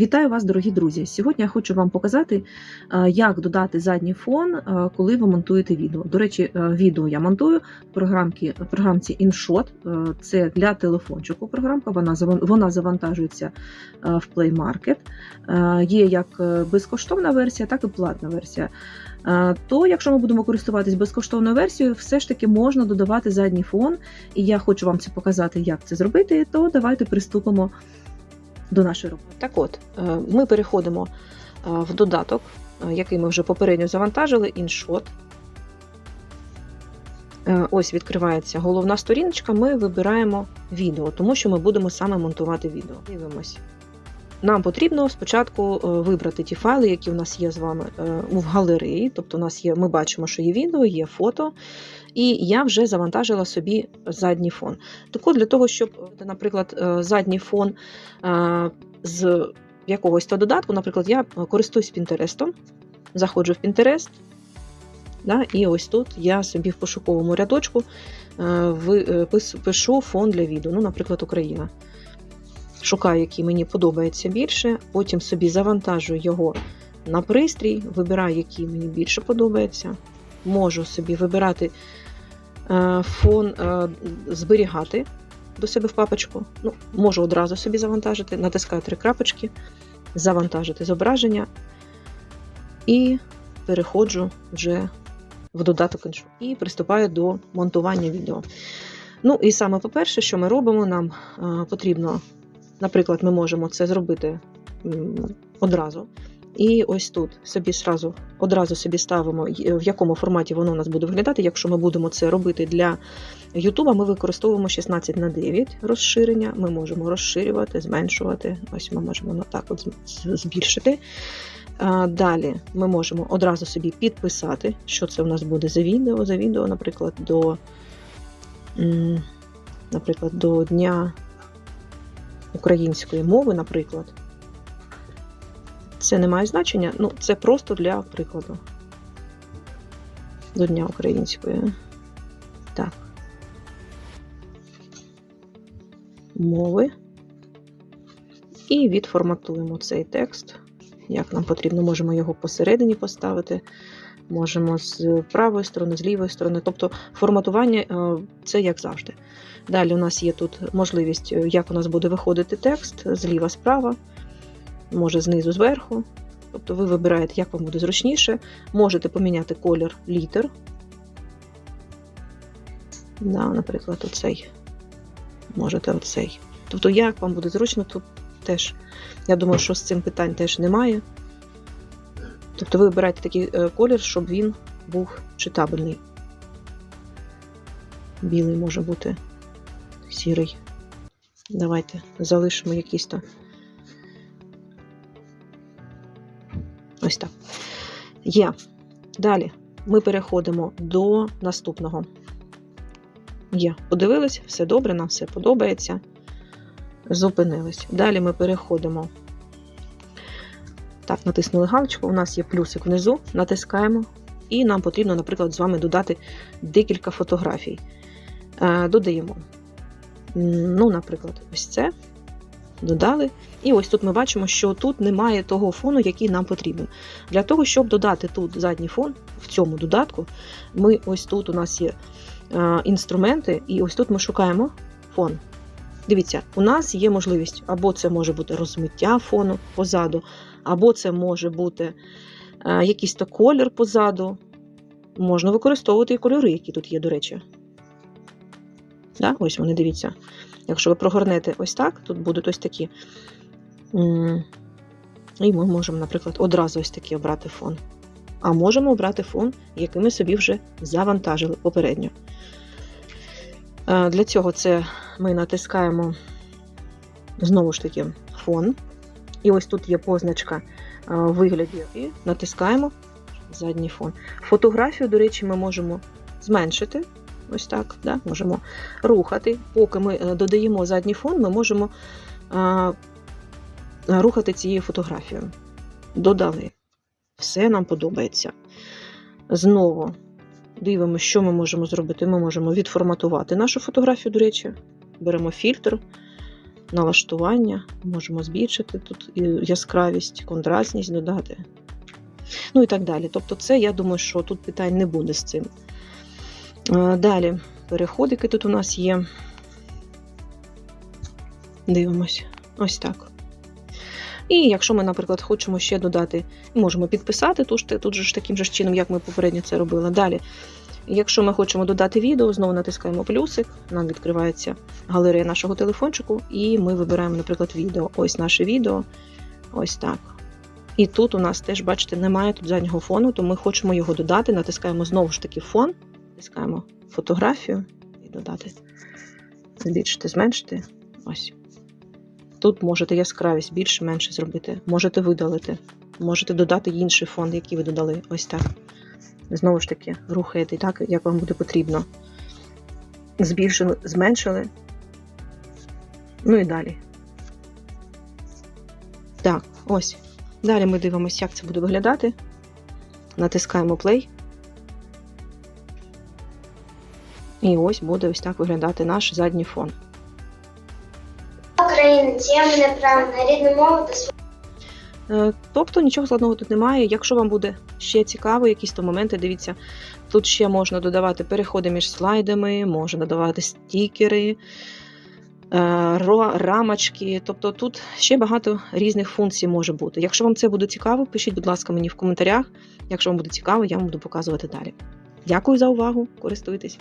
Вітаю вас, дорогі друзі! Сьогодні я хочу вам показати, е, як додати задній фон, е, коли ви монтуєте відео. До речі, е, відео я монтую в програмці, програмці InShot. Це для телефончику програмка, вона, вона завантажується в Play Market. Є як безкоштовна версія, так і платна версія. То, якщо ми будемо користуватись безкоштовною версією, все ж таки можна додавати задній фон. І я хочу вам це показати, як це зробити. То давайте приступимо до нашої роботи. Так от, е, ми переходимо е, в додаток, е, який ми вже попередньо завантажили. Е, Ось відкривається головна сторіночка, ми вибираємо відео, тому що ми будемо саме монтувати відео. Дивимось. Нам потрібно спочатку е, вибрати ті файли, які у нас є з вами е, в галереї. Тобто, у нас є, ми бачимо, що є відео, є фото, і я вже завантажила собі задній фон. Так для того, щоб, е, наприклад, задній фон з якогось то додатку, наприклад, я користуюсь Пінтерестом, заходжу в Pinterest, да, і ось тут я собі в пошуковому рядочку пишу фон для відео, ну, наприклад, Україна. Шукаю, який мені подобається більше, потім собі завантажую його на пристрій, вибираю, який мені більше подобається. Можу собі вибирати е, фон, е, зберігати до себе в папочку. Ну, можу одразу собі завантажити, натискаю три крапочки, завантажити зображення і переходжу вже в додаток іншу. І приступаю до монтування відео. Ну, і саме по-перше, що ми робимо, нам е, потрібно, наприклад, ми можемо це зробити одразу. І ось тут собі сразу, одразу собі ставимо, в якому форматі воно у нас буде виглядати. Якщо ми будемо це робити для Ютуба, ми використовуємо 16 на 9 розширення. Ми можемо розширювати, зменшувати. Ось ми можемо так от збільшити. Далі ми можемо одразу собі підписати, що це у нас буде за відео. За відео, наприклад, до, наприклад, до Дня української мови, наприклад. Це не має значення, ну це просто для прикладу. До Дня української. Так. Мови. І відформатуємо цей текст. Як нам потрібно, можемо його посередині поставити, можемо з правої сторони, з лівої сторони. Тобто форматування е, це як завжди. Далі у нас є тут можливість, е, як у нас буде виходити текст зліва, справа, може знизу, зверху. Тобто ви вибираєте, як вам буде зручніше. Можете поміняти колір літер. Да, наприклад, оцей. Можете оцей. Тобто, як вам буде зручно, тут теж. Я думаю, що з цим питань теж немає. Тобто ви вибираєте такий е, колір, щоб він був читабельний. Білий може бути сірий. Давайте залишимо якийсь то. Ось так. Є. Далі ми переходимо до наступного. Є. Подивились, все добре, нам все подобається. Зупинились. Далі ми переходимо. Так, натиснули галочку. У нас є плюсик внизу, натискаємо. І нам потрібно, наприклад, з вами додати декілька фотографій. Е, додаємо. Ну, наприклад, ось це. Додали. І ось тут ми бачимо, що тут немає того фону, який нам потрібен. Для того, щоб додати тут задній фон в цьому додатку, ми ось тут у нас є е, інструменти, і ось тут ми шукаємо фон. Дивіться, у нас є можливість, або це може бути розмиття фону позаду, або це може бути е, якийсь то колір позаду. Можна використовувати і кольори, які тут є, до речі. Да? Ось вони, дивіться. Якщо ви прогорнете ось так, тут будуть ось такі. І ми можемо, наприклад, одразу ось такий обрати фон. А можемо обрати фон, який ми собі вже завантажили попередньо. Е, Для цього це ми натискаємо знову ж таки фон. І ось тут є позначка е, вигляді і натискаємо задній фон. Фотографію, до речі, ми можемо зменшити. Ось так, да? можемо рухати. Поки ми е, додаємо задній фон, ми можемо а, рухати цією фотографією. Додали. Все нам подобається. Знову дивимося, що ми можемо зробити. Ми можемо відформатувати нашу фотографію, до речі, беремо фільтр, налаштування, можемо збільшити тут яскравість, контрастність додати. Ну і так далі. Тобто, це я думаю, що тут питань не буде з цим. Далі, переходики тут у нас є. Дивимось. Ось так. І якщо ми, наприклад, хочемо ще додати, можемо підписати тут же ж таким же чином, як ми попередньо це робили. Далі, якщо ми хочемо додати відео, знову натискаємо плюсик, нам відкривається галерея нашого телефончику, і ми вибираємо, наприклад, відео. Ось наше відео. Ось так. І тут у нас теж, бачите, немає тут заднього фону, то ми хочемо його додати. Натискаємо знову ж таки фон, натискаємо фотографію і додати. Збільшити, зменшити. Ось. Тут можете яскравість більше, менше зробити. Можете видалити. Можете додати інший фон, який ви додали. Ось так. Знову ж таки, рухаєте так, як вам буде потрібно. Збільшили, зменшили. Ну і далі. Так, ось. Далі ми дивимося, як це буде виглядати. Натискаємо play. І ось буде ось так виглядати наш задній фон. України, теми неправильно, рідну мову та свою Е, Тобто нічого складного тут немає. Якщо вам буде ще цікаво, якісь то моменти, дивіться, тут ще можна додавати переходи між слайдами, можна додавати стікери, е, рамочки. Тобто тут ще багато різних функцій може бути. Якщо вам це буде цікаво, пишіть, будь ласка, мені в коментарях. Якщо вам буде цікаво, я вам буду показувати далі. Дякую за увагу, користуйтесь.